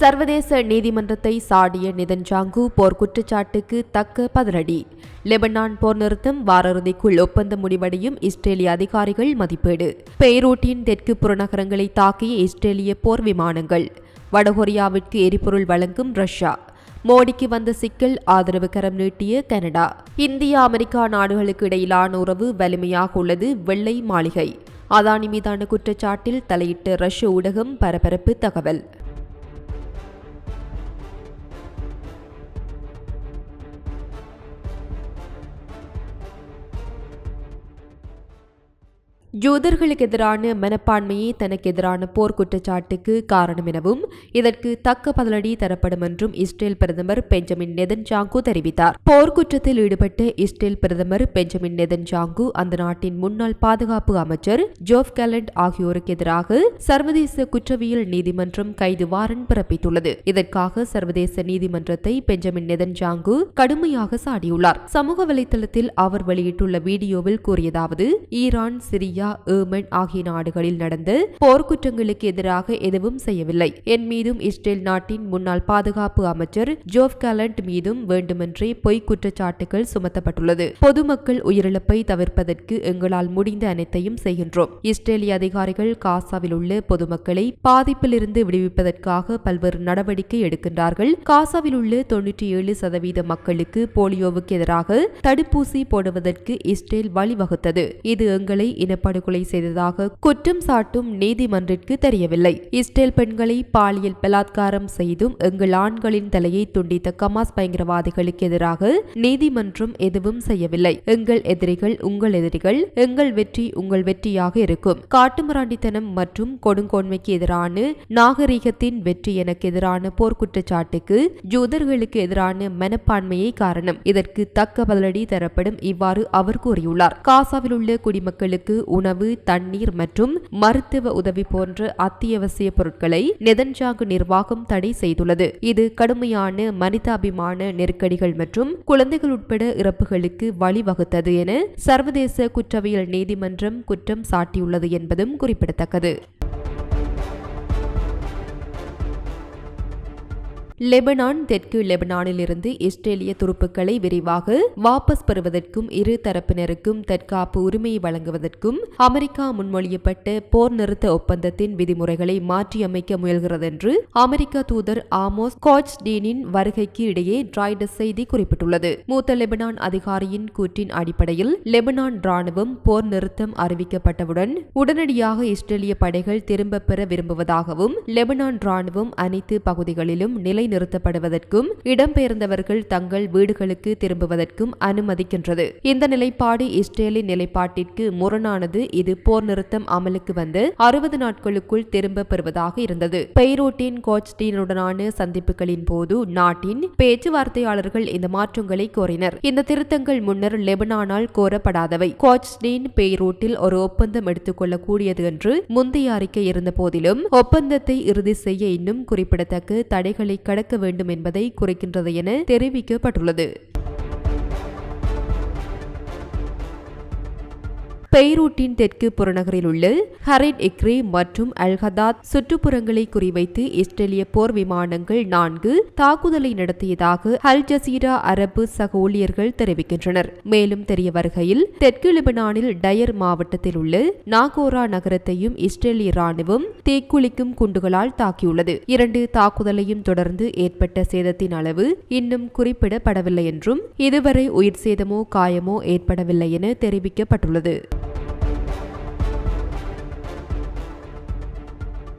சர்வதேச நீதிமன்றத்தை சாடிய நிதன்ஜாங்கு போர் குற்றச்சாட்டுக்கு தக்க பதிலடி. லெபனான் போர் நிறுத்தம் வாரறுதிக்குள் ஒப்பந்தம் முடிவடையும் இஸ்ரேலிய அதிகாரிகள் மதிப்பீடு. பெய்ரூட்டின் தெற்கு புறநகரங்களை தாக்கிய இஸ்ரேலிய போர் விமானங்கள். வடகொரியாவிற்கு எரிபொருள் வழங்கும் ரஷ்யா. மோடிக்கு வந்த சிக்கல் ஆதரவு கரம் நீட்டிய கனடா. இந்தியா அமெரிக்கா நாடுகளுக்கு இடையிலான உறவு வலிமையாக உள்ளது வெள்ளை மாளிகை. அதானி மீதான குற்றச்சாட்டில் தலையிட்ட ரஷ்ய ஊடகம் பரபரப்பு தகவல். யூதர்களுக்கு எதிரான மனப்பான்மையே தனக்கு எதிரான போர்க்குற்றச்சாட்டுக்கு காரணம் எனவும் இதற்கு தக்க பதிலடி தரப்படும் என்றும் இஸ்ரேல் பிரதமர் பெஞ்சமின் நெதன்ஜாங்கு தெரிவித்தார். போர்க்குற்றத்தில் ஈடுபட்ட இஸ்ரேல் பிரதமர் பெஞ்சமின் நெதன்ஜாங்கு அந்த நாட்டின் முன்னாள் பாதுகாப்பு அமைச்சர் ஜோப் கேலண்ட் ஆகியோருக்கு எதிராக சர்வதேச குற்றவியல் நீதிமன்றம் கைது வாரண்ட் பிறப்பித்துள்ளது. இதற்காக சர்வதேச நீதிமன்றத்தை பெஞ்சமின் நெதன்ஜாங்கு கடுமையாக சாடியுள்ளார். சமூக வலைதளத்தில் அவர் வெளியிட்டுள்ள வீடியோவில் கூறியதாவது ஈரான் சிரியா சிரியா ஏமன் ஆகிய நாடுகளில் நடந்த போர்க்குற்றங்களுக்கு எதிராக எதுவும் செய்யவில்லை. என் மீதும் இஸ்ரேல் நாட்டின் முன்னாள் பாதுகாப்பு அமைச்சர் ஜோப் கலண்ட் மீதும் வேண்டுமென்றே பொய் குற்றச்சாட்டுகள் சுமத்தப்பட்டுள்ளது. பொதுமக்கள் உயிரிழப்பை தவிர்ப்பதற்கு எங்களால் முடிந்த அனைத்தையும் செய்கின்றோம். இஸ்ரேலிய அதிகாரிகள் காசாவில் உள்ள பொதுமக்களை பாதிப்பிலிருந்து விடுவிப்பதற்காக பல்வேறு நடவடிக்கை எடுக்கின்றார்கள். காசாவில் உள்ள தொன்னூற்றி ஏழு சதவீத மக்களுக்கு போலியோவுக்கு எதிராக தடுப்பூசி போடுவதற்கு இஸ்ரேல் வழிவகுத்தது. இது எங்களை இனப்படு படுகொலை செய்ததாக குற்றம் சாட்டும் நீதிமன்றிற்கு தெரியவில்லை. இஸ்ரேல் பெண்களை பாலியல் பலாத்காரம் செய்தும் எங்கள் ஆண்களின் தலையை துண்டித்த கமாஸ் பயங்கரவாதிகளுக்கு எதிராக நீதிமன்றம் எதுவும் செய்யவில்லை. எங்கள் எதிரிகள் உங்கள் எதிரிகள் எங்கள் வெற்றி உங்கள் வெற்றியாக இருக்கும். காட்டுமிராண்டித்தனம் மற்றும் கொடுங்கோன்மைக்கு எதிரான நாகரீகத்தின் வெற்றி எனக்கு எதிரான போர்க்குற்றச்சாட்டுக்கு ஜூதர்களுக்கு எதிரான மனப்பான்மையே காரணம். இதற்கு தக்க பதிலடி தரப்படும் இவ்வாறு அவர் கூறியுள்ளார். காசாவில் உள்ள குடிமக்களுக்கு உணவு தண்ணீர் மற்றும் மருத்துவ உதவி போன்ற அத்தியாவசிய பொருட்களை நெதன்ஜாங்கு நிர்வாகம் தடை செய்துள்ளது. இது கடுமையான மனிதாபிமான நெருக்கடிகள் மற்றும் குழந்தைகள் உட்பட இறப்புகளுக்கு வழிவகுத்தது என சர்வதேச குற்றவியல் நீதிமன்றம் குற்றம் சாட்டியுள்ளது என்பதும் குறிப்பிடத்தக்கது. லெபனான் தெற்கு லெபனானிலிருந்து இஸ்ரேலிய துருப்புக்களை விரைவாக வாபஸ் பெறுவதற்கும் இரு தரப்பினருக்கும் தற்காப்பு உரிமையை வழங்குவதற்கும் அமெரிக்கா முன்மொழியப்பட்ட போர் நிறுத்த ஒப்பந்தத்தின் விதிமுறைகளை மாற்றியமைக்க முயல்கிறது என்று அமெரிக்க தூதர் ஆமோஸ் கோச் டீனின் வருகைக்கு இடையே டிராய்டஸ் செய்தி குறிப்பிட்டுள்ளது. மூத்த லெபனான் அதிகாரியின் கூற்றின் அடிப்படையில் லெபனான் ராணுவம் போர் நிறுத்தம் அறிவிக்கப்பட்டவுடன் உடனடியாக இஸ்ரேலிய படைகள் திரும்பப் பெற விரும்புவதாகவும் லெபனான் ராணுவம் அனைத்து பகுதிகளிலும் நிலை நிறுத்தப்படுவதற்கும் இடம்பெயர்ந்தவர்கள் தங்கள் வீடுகளுக்கு திரும்புவதற்கும் அனுமதிக்கின்றது. இந்த நிலைப்பாடு இஸ்ரேலின் நிலைப்பாட்டிற்கு முரணானது. இது போர் நிறுத்தம் அமலுக்கு வந்து அறுபது நாட்களுக்குள் திரும்ப பெறுவதாக இருந்தது. பெய்ரோட்டின் கோச்டீனுடனான சந்திப்புகளின் போது நாட்டின் பேச்சுவார்த்தையாளர்கள் இந்த மாற்றங்களை கோரினர். இந்த திருத்தங்கள் முன்னர் லெபனானால் கோரப்படாதவை. கோச்டீன் பெய்ரோட்டில் ஒரு ஒப்பந்தம் எடுத்துக்கொள்ளக்கூடியது என்று முந்தைய அறிக்கை இருந்த போதிலும் ஒப்பந்தத்தை இறுதி செய்ய இன்னும் குறிப்பிடத்தக்க தடைகளை நடக்க வேண்டும் என்பதை குறைக்கின்றது என தெரிவிக்கப்பட்டுள்ளது. பெய்ரூட்டின் தெற்கு புறநகரில் உள்ள ஹரின் இக்ரி மற்றும் அல்ஹதாத் சுற்றுப்புறங்களை குறிவைத்து இஸ்ரேலிய போர் விமானங்கள் நான்கு தாக்குதலை நடத்தியதாக அல் ஜசீரா அரபு சக ஊழியர்கள் தெரிவிக்கின்றனர். மேலும் தெரிய வருகையில் தெற்கு லிபனானில் டயர் மாவட்டத்தில் உள்ள நாகோரா நகரத்தையும் இஸ்ரேலிய ராணுவம் தீக்குளிக்கும் குண்டுகளால் தாக்கியுள்ளது. இரண்டு தாக்குதலையும் தொடர்ந்து ஏற்பட்ட சேதத்தின் அளவு இன்னும் குறிப்பிடப்படவில்லை என்றும் இதுவரை உயிர் சேதமோ காயமோ ஏற்படவில்லை என தெரிவிக்கப்பட்டுள்ளது.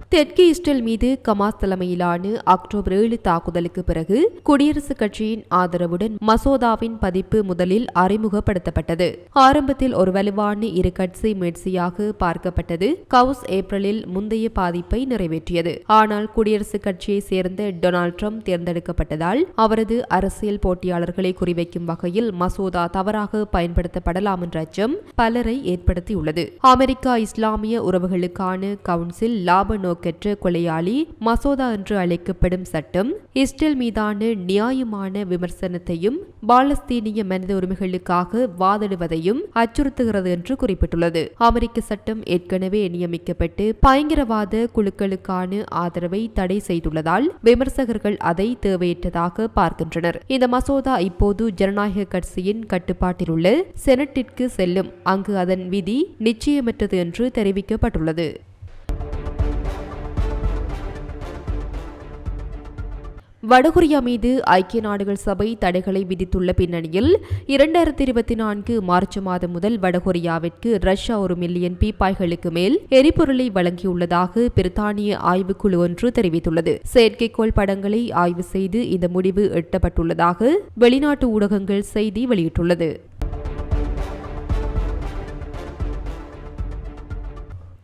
தெற்கு இஸ்ரேல் மீது கமாஸ் தலைமையிலான அக்டோபர் ஏழு தாக்குதலுக்கு பிறகு குடியரசுக் கட்சியின் ஆதரவுடன் மசோதாவின் பதிப்பு முதலில் அறிமுகப்படுத்தப்பட்டது. ஆரம்பத்தில் ஒரு வலுவான இரு கட்சி முயற்சியாக பார்க்கப்பட்டது. கவுஸ் ஏப்ரலில் முந்தைய பாதிப்பை நிறைவேற்றியது. ஆனால் குடியரசுக் கட்சியை சேர்ந்த டொனால்ட் ட்ரம்ப் தேர்ந்தெடுக்கப்பட்டதால் அவரது அரசியல் போட்டியாளர்களை குறிவைக்கும் வகையில் மசோதா தவறாக பயன்படுத்தப்படலாம் என்ற அச்சம் பலரை ஏற்படுத்தியுள்ளது. அமெரிக்கா இஸ்லாமிய உறவுகளுக்கான கவுன்சில் லாப நோக்க நோக்கற்ற கொலையாளி மசோதா என்று அழைக்கப்படும் சட்டம் இஸ்ரேல் மீதான நியாயமான விமர்சனத்தையும் பாலஸ்தீனிய மனித உரிமைகளுக்காக வாதிடுவதையும் அச்சுறுத்துகிறது என்று குறிப்பிட்டுள்ளது. அமெரிக்க சட்டம் ஏற்கனவே நியமிக்கப்பட்டு பயங்கரவாத குழுக்களுக்கான ஆதரவை தடை செய்துள்ளதால் விமர்சகர்கள் அதை தேவையற்றதாக பார்க்கின்றனர். இந்த மசோதா இப்போது ஜனநாயக கட்சியின் கட்டுப்பாட்டில் உள்ள செனட்டிற்கு செல்லும். அங்கு அதன் விதி நிச்சயமற்றது என்று தெரிவிக்கப்பட்டுள்ளது. வடகொரியா மீது ஐக்கிய நாடுகள் சபை தடைகளை விதித்துள்ள பின்னணியில் இரண்டாயிரத்தி இருபத்தி நான்கு மார்ச் மாதம் முதல் வடகொரியாவிற்கு ரஷ்யா ஒரு மில்லியன் பீப்பாய்களுக்கு மேல் எரிபொருளை வழங்கியுள்ளதாக பிரித்தானிய ஆய்வுக்குழு ஒன்று தெரிவித்துள்ளது. செயற்கைக்கோள் படங்களை ஆய்வு செய்து இந்த முடிவு எட்டப்பட்டுள்ளதாக வெளிநாட்டு ஊடகங்கள் செய்தி வெளியிட்டுள்ளது.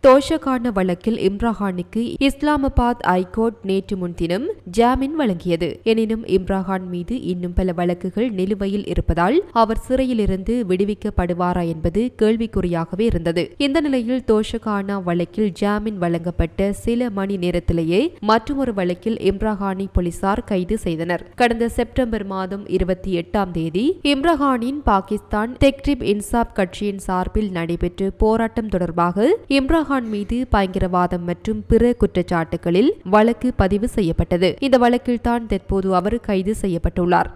தோஷகான வழக்கில் இம்ராஹானுக்கு இஸ்லாமாபாத் ஐகோர்ட் நேற்று முன்தினம் ஜாமீன் வழங்கியது. எனினும் இம்ராஹான் மீது இன்னும் பல வழக்குகள் நிலுவையில் இருப்பதால் அவர் சிறையிலிருந்து விடுவிக்கப்படுவாரா என்பது கேள்விக்குறியாகவே இருந்தது. இந்த நிலையில் தோஷகானா வழக்கில் ஜாமீன் வழங்கப்பட்ட சில மணி நேரத்திலேயே மற்றொரு வழக்கில் இம்ராஹானை போலீசார் கைது செய்தனர். கடந்த செப்டம்பர் மாதம் இருபத்தி எட்டாம் தேதி இம்ராஹானின் பாகிஸ்தான் தெக்ரிப் இன்சாப் கட்சியின் சார்பில் நடைபெற்ற போராட்டம் தொடர்பாக இம்ராஹான் ஷாஜஹான் மீது பயங்கரவாதம் மற்றும் பிற குற்றச்சாட்டுகளில் வழக்கு பதிவு செய்யப்பட்டது. இந்த வழக்கில் தான் தற்போது அவர் கைது செய்யப்பட்டுள்ளார்.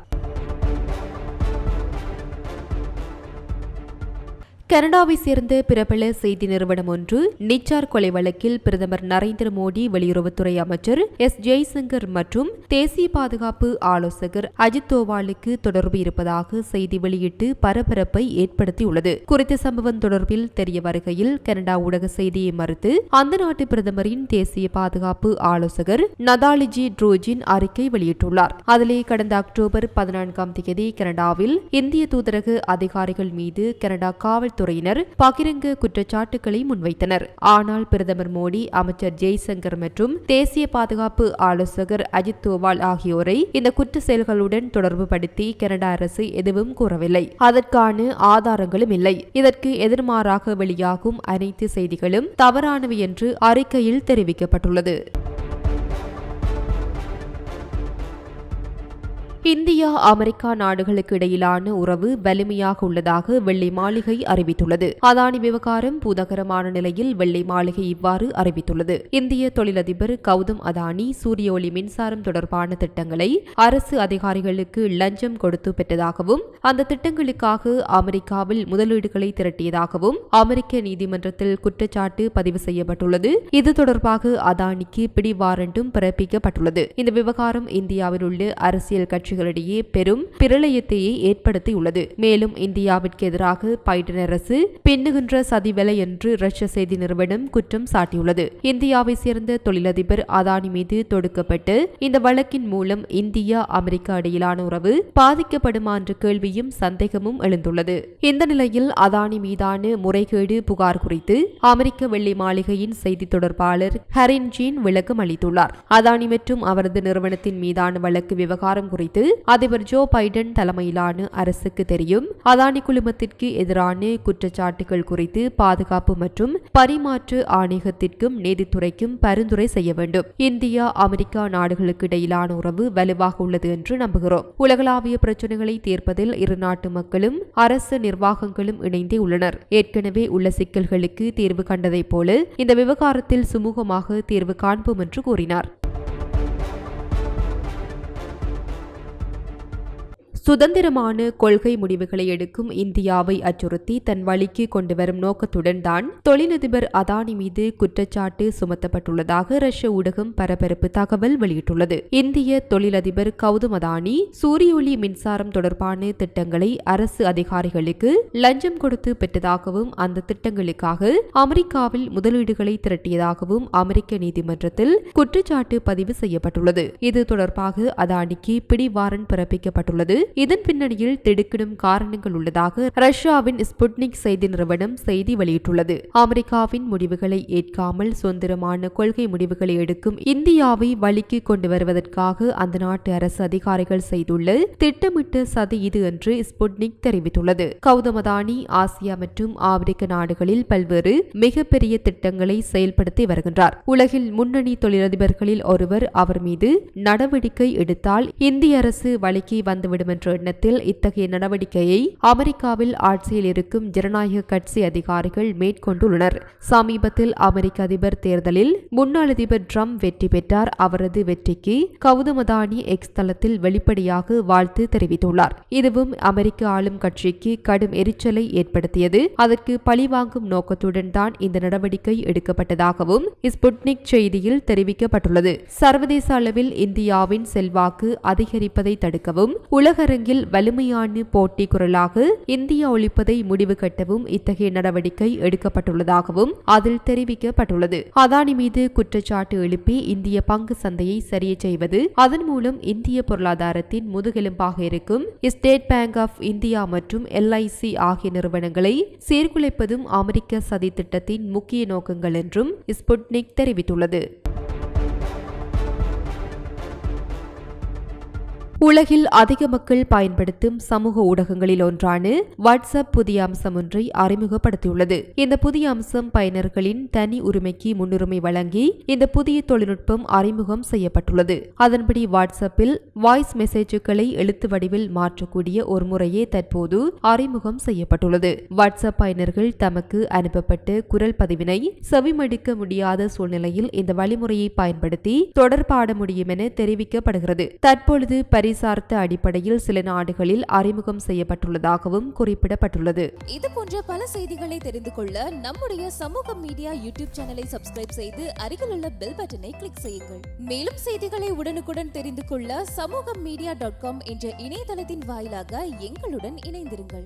கனடாவை சேர்ந்த பிரபல செய்தி நிறுவனம் ஒன்று நிச்சார் கொலை வழக்கில் பிரதமர் நரேந்திர மோடி வெளியுறவுத்துறை அமைச்சர் எஸ். ஜெய்சங்கர் மற்றும் தேசிய பாதுகாப்பு ஆலோசகர் அஜித் தோவாலுக்கு தொடர்பு இருப்பதாக செய்தி வெளியிட்டு பரபரப்பை ஏற்படுத்தியுள்ளது. குறித்த சம்பவம் தொடர்பில் தெரிய வருகையில் கனடா ஊடக செய்தியை மறுத்து அந்த நாட்டு பிரதமரின் தேசிய பாதுகாப்பு ஆலோசகர் நதாலிஜி ட்ரோஜின் அறிக்கை வெளியிட்டுள்ளார். அதிலே கடந்த அக்டோபர் பதினான்காம் தேதி கனடாவில் இந்திய தூதரக அதிகாரிகள் மீது கனடா காவல் துறையினர் பகிரங்க குற்றச்சாட்டுகளை முன்வைத்தனர். ஆனால் பிரதமர் மோடி அமைச்சர் ஜெய்சங்கர் மற்றும் தேசிய பாதுகாப்பு ஆலோசகர் அஜித் தோவால் ஆகியோரை இந்த குற்ற செயல்களுடன் தொடர்பு படுத்தி கனடா அரசு எதுவும் கூறவில்லை. அதற்கான ஆதாரங்களும் இல்லை. இதற்கு எதிர்மாறாக வெளியாகும் அனைத்து செய்திகளும் தவறானவை என்று அறிக்கையில் தெரிவிக்கப்பட்டுள்ளது. இந்தியா அமெரிக்கா நாடுகளுக்கு இடையிலான உறவு வலிமையாக உள்ளதாக வெள்ளை மாளிகை அறிவித்துள்ளது. அதானி விவகாரம் பூதகரமான நிலையில் வெள்ளை மாளிகை இவ்வாறு அறிவித்துள்ளது. இந்திய தொழிலதிபர் கௌதம் அதானி சூரிய ஒளி மின்சாரம் தொடர்பான திட்டங்களை அரசு அதிகாரிகளுக்கு லஞ்சம் கொடுத்து பெற்றதாகவும் அந்த திட்டங்களுக்காக அமெரிக்காவில் முதலீடுகளை திரட்டியதாகவும் அமெரிக்க நீதிமன்றத்தில் குற்றச்சாட்டு பதிவு செய்யப்பட்டுள்ளது. இது தொடர்பாக அதானிக்கு பிடி வாரண்டும் பிறப்பிக்கப்பட்டுள்ளது. இந்த விவகாரம் இந்தியாவில் உள்ள அரசியல் கட்சிகள் கட்சிகளிடையே பெரும் பிரளயத்தையே ஏற்படுத்தியுள்ளது. மேலும் இந்தியாவிற்கு எதிராக பைடன் அரசு பின்னுகின்ற சதிவலை என்று ரஷ்ய செய்தி நிறுவனம் குற்றம் சாட்டியுள்ளது. இந்தியாவை சேர்ந்த தொழிலதிபர் அதானி மீது தொடுக்கப்பட்டு இந்த வழக்கின் மூலம் இந்தியா அமெரிக்கா இடையிலான உறவு பாதிக்கப்படுமா என்ற கேள்வியும் சந்தேகமும் எழுந்துள்ளது. இந்த நிலையில் அதானி மீதான முறைகேடு புகார் குறித்து அமெரிக்க வெள்ளி மாளிகையின் செய்தி தொடர்பாளர் ஹரின் ஜீன் விளக்கம் அளித்துள்ளார். அதானி மற்றும் அவரது நிறுவனத்தின் மீதான வழக்கு விவகாரம் குறித்து அதிபர் ஜோ பைடன் தலைமையிலான அரசுக்கு தெரியும் அதானி குழுமத்திற்கு எதிரான குற்றச்சாட்டுகள் குறித்து பாதுகாப்பு மற்றும் பரிமாற்று ஆணையகத்திற்கும் நீதித்துறைக்கும் பரிந்துரை செய்ய வேண்டும். இந்தியா அமெரிக்கா நாடுகளுக்கு இடையிலான உறவு வலுவாக உள்ளது என்று நம்புகிறோம். உலகளாவிய பிரச்சனைகளை தீர்ப்பதில் இரு நாட்டு மக்களும் அரசு நிர்வாகங்களும் இணைந்தே உள்ளனர். ஏற்கனவே உள்ள சிக்கல்களுக்கு தீர்வு கண்டதைப் போல இந்த விவகாரத்தில் சுமூகமாக தீர்வு காண்போம் என்று கூறினார். சுதந்திரமான கொள்கை முடிவுகளை எடுக்கும் இந்தியாவை அச்சுறுத்தி தன் வழிக்கு கொண்டு வரும் நோக்கத்துடன் தான் தொழிலதிபர் அதானி மீது குற்றச்சாட்டு சுமத்தப்பட்டுள்ளதாக ரஷ்ய ஊடகம் பரபரப்பு தகவல் வெளியிட்டுள்ளது. இந்திய தொழிலதிபர் கௌதம் அதானி சூரிய ஒளி மின்சாரம் தொடர்பான திட்டங்களை அரசு அதிகாரிகளுக்கு லஞ்சம் கொடுத்து பெற்றதாகவும் அந்த திட்டங்களுக்காக அமெரிக்காவில் முதலீடுகளை திரட்டியதாகவும் அமெரிக்க நீதிமன்றத்தில் குற்றச்சாட்டு பதிவு செய்யப்பட்டுள்ளது. இது தொடர்பாக அதானிக்கு பிடிவாரன் பிறப்பிக்கப்பட்டுள்ளது. இதன் பின்னணியில் திடுக்கிடும் காரணங்கள் உள்ளதாக ரஷ்யாவின் ஸ்புட்னிக் செய்தி நிறுவனம் செய்தி வெளியிட்டுள்ளது. அமெரிக்காவின் முடிவுகளை ஏற்காமல் சுதந்திரமான கொள்கை முடிவுகளை எடுக்கும் இந்தியாவை வழிக்கு கொண்டு வருவதற்காக அந்த நாட்டு அரசு அதிகாரிகள் செய்துள்ள திட்டமிட்ட சதி இது என்று ஸ்புட்னிக் தெரிவித்துள்ளது. கௌதமதானி ஆசியா மற்றும் ஆப்பிரிக்க நாடுகளில் பல்வேறு மிகப்பெரிய திட்டங்களை செயல்படுத்தி வருகின்றார். உலகில் முன்னணி தொழிலதிபர்களில் ஒருவர் அவர் மீது நடவடிக்கை எடுத்தால் இந்திய அரசு வழிக்கு வந்துவிடும் என்று எண்ணத்தில் இத்தகைய நடவடிக்கையை அமெரிக்காவில் ஆட்சியில் இருக்கும் ஜனநாயக கட்சி அதிகாரிகள் மேற்கொண்டுள்ளனர். சமீபத்தில் அமெரிக்க அதிபர் தேர்தலில் முன்னாள் அதிபர் ட்ரம்ப் வெற்றி பெற்றார். அவரது வெற்றிக்கு கௌதமதானி எக்ஸ் தளத்தில் வெளிப்படையாக வாழ்த்து தெரிவித்துள்ளார். இதுவும் அமெரிக்க ஆளும் கட்சிக்கு கடும் எரிச்சலை ஏற்படுத்தியது. அதற்கு பழிவாங்கும் நோக்கத்துடன் தான் இந்த நடவடிக்கை எடுக்கப்பட்டதாகவும் ஸ்புட்னிக் செய்தியில் தெரிவிக்கப்பட்டுள்ளது. சர்வதேச அளவில் இந்தியாவின் செல்வாக்கு அதிகரிப்பதை தடுக்கவும் உலக உலகரங்கில் வலிமையான போட்டி குரலாக இந்தியா ஒழிப்பதை முடிவு கட்டவும் இத்தகைய நடவடிக்கை எடுக்கப்பட்டுள்ளதாகவும் அதில் தெரிவிக்கப்பட்டுள்ளது. அதானி மீது குற்றச்சாட்டு எழுப்பி இந்திய பங்கு சந்தையை சரிய செய்வது அதன் மூலம் இந்திய பொருளாதாரத்தின் முதுகெலும்பாக இருக்கும். ஸ்டேட் பேங்க் ஆஃப் இந்தியா மற்றும் எல்ஐசி ஆகிய நிறுவனங்களை சீர்குலைப்பதும் அமெரிக்க சதி திட்டத்தின் முக்கிய நோக்கங்கள் என்றும் ஸ்புட்னிக் தெரிவித்துள்ளது. உலகில் அதிக மக்கள் பயன்படுத்தும் சமூக ஊடகங்களில் ஒன்றான வாட்ஸ்அப் புதிய அம்சம் ஒன்றை அறிமுகப்படுத்தியுள்ளது. இந்த புதிய அம்சம் பயனர்களின் தனி உரிமைக்கு முன்னுரிமை வழங்கி இந்த புதிய தொழில்நுட்பம் அறிமுகம் செய்யப்பட்டுள்ளது. அதன்படி வாட்ஸ்அப்பில் வாய்ஸ் மெசேஜுகளை எழுத்து வடிவில் மாற்றக்கூடிய ஒரு முறையே தற்போது அறிமுகம் செய்யப்பட்டுள்ளது. வாட்ஸ்அப் பயனர்கள் தமக்கு அனுப்பப்பட்ட குரல் பதிவினை செவிமடுக்க முடியாத சூழ்நிலையில் இந்த வழிமுறையை பயன்படுத்தி தொடர்பாட முடியும் என தெரிவிக்கப்படுகிறது. தற்பொழுது பரிசார்த்த அடிப்படையில் சில நாடுகளில் அறிமுகம் செய்யப்பட்டுள்ளதாகவும் குறிப்பிடப்பட்டுள்ளது. இது போன்ற பல செய்திகளை தெரிந்து கொள்ள நம்முடைய சமூக மீடியா யூடியூப் சேனலை சப்ஸ்கிரைப் செய்து அருகில் உள்ள பெல் பட்டனை கிளிக் செய்யுங்கள். மேலும் செய்திகளை உடனுக்குடன் தெரிந்து கொள்ள சமூக மீடியா டாட் காம் என்ற இணையதளத்தின் வாயிலாக எங்களுடன் இணைந்திருங்கள்.